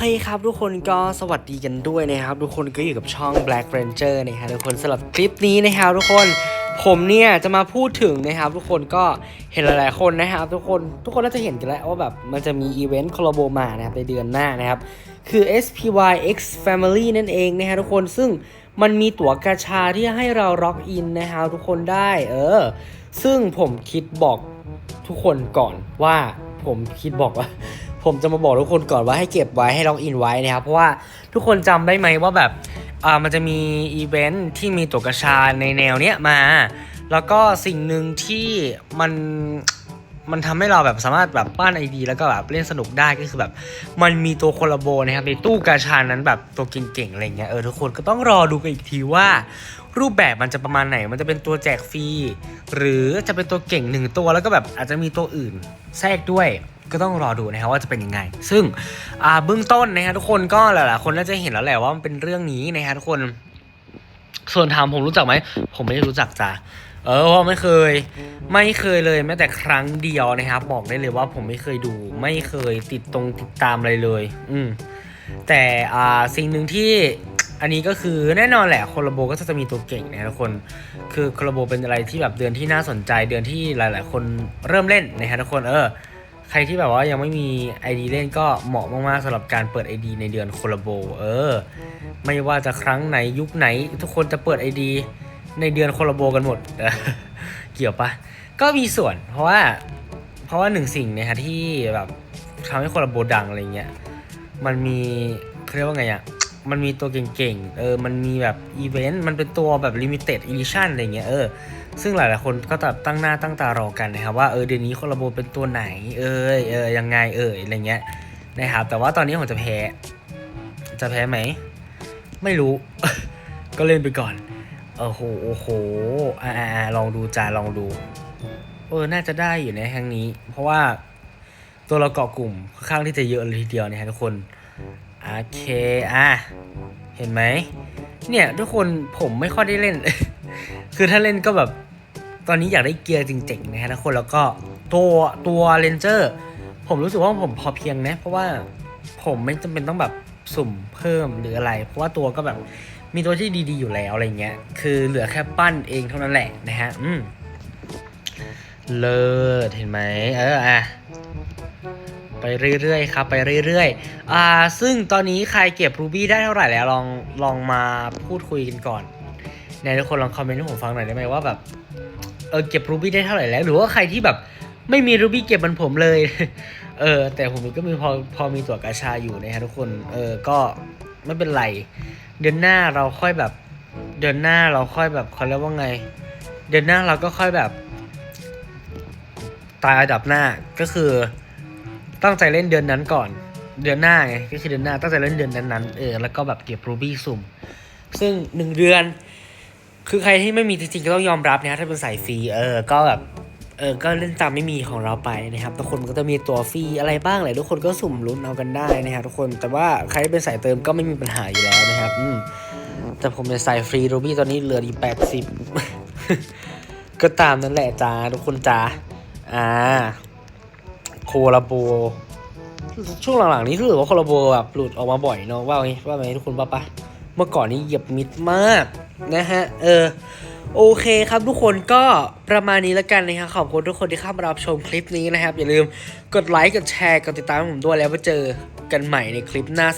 เคครับทุกคนก็สวัสดีกันด้วยนะครับ ทุกคนก็อยู่กับช่อง Black Ranger นะฮะทุกคนสำหรับคลิปนี้นะครับทุกคนผมเนี่ยจะมาพูดถึงนะครับ ทุกคนก็เห็นหลายๆคนนะครับ ทุกคนทุกคนน่าจะเห็นกันแล้วว่าแบบมันจะมีอีเวนต์คอลลาโบมานะครับในเดือนหน้านะครับ คือ SPY X Family นั่นเองนะฮะทุกคนซึ่งมันมีตั๋วกาชาที่ให้เราล็อกอินนะครับทุกคนได้เออ ซึ่งผมคิดบอกทุกคนก่อนว่าผมคิดบอกว่า ผมจะมาบอกทุกคนก่อนว่าให้เก็บไว้ให้ล็อกอินไว้นะครับ เพราะว่าทุกคนจำได้ไหมว่าแบบอ่ามันจะมีอีเวนท์ที่มีตัวกระชาในแนวเนี้ยมา แล้วก็สิ่งหนึ่งที่มันมันทำให้เราแบบสามารถแบบปั้นไอดีแล้วก็แบบเล่นสนุกได้ก็คือแบบ มันมีตัวโคลาโบนะครับในตู้กาชานั้นแบบตัวเก่งๆอะไรเงี้ยเออทุกคนก็ต้องรอดูกันอีกทีว่า รูปแบบมันจะประมาณไหน มันจะเป็นตัวแจกฟรีหรือจะเป็นตัวเก่งหนึ่งตัวแล้วก็แบบอาจจะมีตัวอื่นแทรกด้วย ก็ต้องรอดูนะครับว่าจะเป็นยังไง ซึ่งเบื้องต้นนะฮะทุกคนก็หลายๆคนน่าจะเห็นแล้วแหละว่ามันเป็นเรื่องนี้นะฮะทุกคนส่วนถามผมรู้จักไหม ผมไม่ได้รู้จักจ้ะเออเพราไม่เคย ไม่เคยเลยแม้แต่ครั้งเดียวนะครับ บอกได้เลยว่าผมไม่เคยดู ไม่เคยติดตรงติดตามอะไรเลย อืมแต่อ่าสิ่งหนึ่งที่อันนี้ก็คือแน่นอนแหละโคลาโบก็จะมีตัวเก่งนะทุกคน คือโคลาโบเป็นอะไรที่แบบเดือนที่น่าสนใจเดือนที่หลาย ๆ คนเริ่มเล่นนะฮะทุกคนเออ ใครที่แบบว่ายังไม่มี ID เล่นก็เหมาะมากๆสำหรับการเปิด ID ในเดือนโคลาโบ เออ ไม่ว่าจะครั้งไหนยุคไหน ทุกคนจะเปิด ID ในเดือนโคลาโบกันหมด เกี่ยวปะก็มีส่วน เพราะว่า เพราะว่าหนึ่งสิ่งเนะฮะที่แบบทำให้โคลาโบดังอะไรเงี้ย มันมีเขาเรียกว่าไงอะ มันมีตัวเก่งๆ เออ มันมีแบบอีเวนต์ มันเป็นตัวแบบลิมิเต็ดอีดิชั่นอะไรเงี้ย เออ ซึ่งหลายๆคนก็แบบตั้งหน้าตั้งตารอกันนะครับว่า เออ เดือนนี้คอลลาโบเป็นตัวไหน เออเออ ยังไง เอออะไรเงี้ย นะครับ แต่ว่าตอนนี้ผมจะแพ้ จะแพ้ไหม ไม่รู้ ก็เล่นไปก่อน โอ้โห โอ้โห อ่าอ่าอ่าลองดูจ้าลองดู เออ น่าจะได้อยู่ในครั้งนี้ เพราะว่าตัวเราเกาะกลุ่มค่อนข้างที่จะเยอะเลยทีเดียวนะฮะทุกคน โอเค อะ เห็นไหม เนี่ยทุกคนผมไม่ค่อยได้เล่น คือถ้าเล่นก็แบบ ตอนนี้อยากได้เกียร์จริงๆนะฮะทุกคนแล้วก็ตัวตัวเลนเจอร์ผมรู้สึกว่าผมพอเพียงนะ เพราะว่าผมไม่จำเป็นต้องแบบสุ่มเพิ่มหรืออะไร เพราะว่าตัวก็แบบมีตัวที่ดีๆอยู่แล้วอะไรเงี้ย คือเหลือแค่ปั้นเองเท่านั้นแหละนะฮะ อืมเลิศเห็นไหม เออ อะ ไปเรื่อยๆครับไปเรื่อยๆอ่าซึ่งตอนนี้ใครเก็บรูบี้ได้เท่าไหร่แล้วลองลองมาพูดคุยกันก่อนในทุกคนลองคอมเมนต์ให้ผมฟังหน่อยได้ไหมว่าแบบเออเก็บรูบี้ได้เท่าไหร่แล้ว หรือว่าใครที่แบบไม่มีรูบี้เก็บมันผมเลย เออแต่ผมก็มีพอพอมีตัวกาชาอยู่นะฮะทุกคนเออก็ไม่เป็นไร เดือนหน้าเราค่อยแบบเดือนหน้าเราค่อยแบบเขาเรียกว่าไง เดือนหน้าเราก็ค่อยแบบตายอันดับหน้าก็คือ ตั้งใจเล่นเดือนนั้นก่อน เดือนหน้าไงก็คือเดือนหน้าตั้งใจเล่นเดือนนั้นๆเออแล้วก็แบบเก็บรูบี้สุ่ม ซึ่งหนึ่งเดือน คือใครที่ไม่มีจริงๆก็ต้องยอมรับนะถ้าเป็นสายฟรีเออก็แบบเออก็เล่นตามไม่มีของเราไปนะครับทุกคนก็จะมีตัวฟรีอะไรบ้างแหละทุกคนก็สุ่มลุ้นเอากันได้นะครับทุกคนแต่ว่าใครเป็นสายเติมก็ไม่มีปัญหาอยู่แล้วนะครับอืมแต่ผมเป็นสายฟรีรูบี้ตอนนี้เหลืออีแปดสิบก็ตามนั่นแหละจ้าทุกคนจ้าอ่า โคลาโบช่วงหลังๆนี้รู้สึกว่าโคลาโบแบบหลุดออกมาบ่อยเนาะว่าไงว่าไงทุกคนป่ะปะเมื่อก่อนนี้เหยียบมิดมากนะฮะ เออโอเคครับทุกคนก็ประมาณนี้แล้วกันนะครับขอบคุณทุกคนที่เข้ามารับชมคลิปนี้นะครับ อย่าลืมกดไลค์กดแชร์กดติดตามผมด้วยแล้วมาเจอกันใหม่ในคลิปหน้า